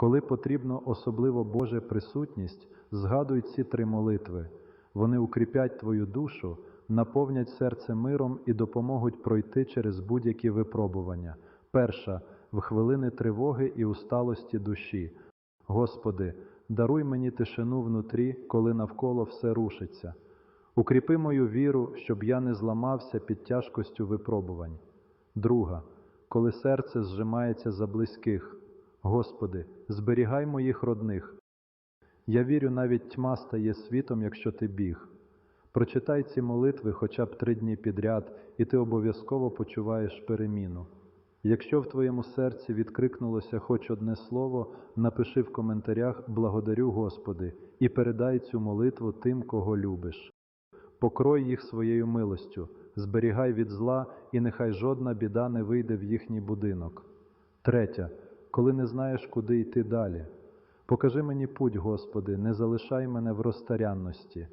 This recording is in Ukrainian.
Коли потрібно особливо Божа присутність, згадуй ці три молитви. Вони укріпять твою душу, наповнять серце миром і допоможуть пройти через будь-які випробування. Перша в хвилини тривоги і усталості душі. Господи, даруй мені тишину внутрі, коли навколо все рушиться. Укріпи мою віру, щоб я не зламався під тяжкостю випробувань. Друга, коли серце зжимається за близьких. Господи, зберігай моїх родних. Я вірю, навіть тьма стає світом, якщо ти біг. Прочитай ці молитви хоча б три дні підряд, і ти обов'язково почуваєш переміну. Якщо в твоєму серці відкрикнулося хоч одне слово, напиши в коментарях Благодарю Господи і передай цю молитву тим, кого любиш. Покрой їх своєю милостю, зберігай від зла, і нехай жодна біда не вийде в їхній будинок. Третя, коли не знаєш, куди йти далі. Покажи мені путь, Господи, не залишай мене в розтарянності.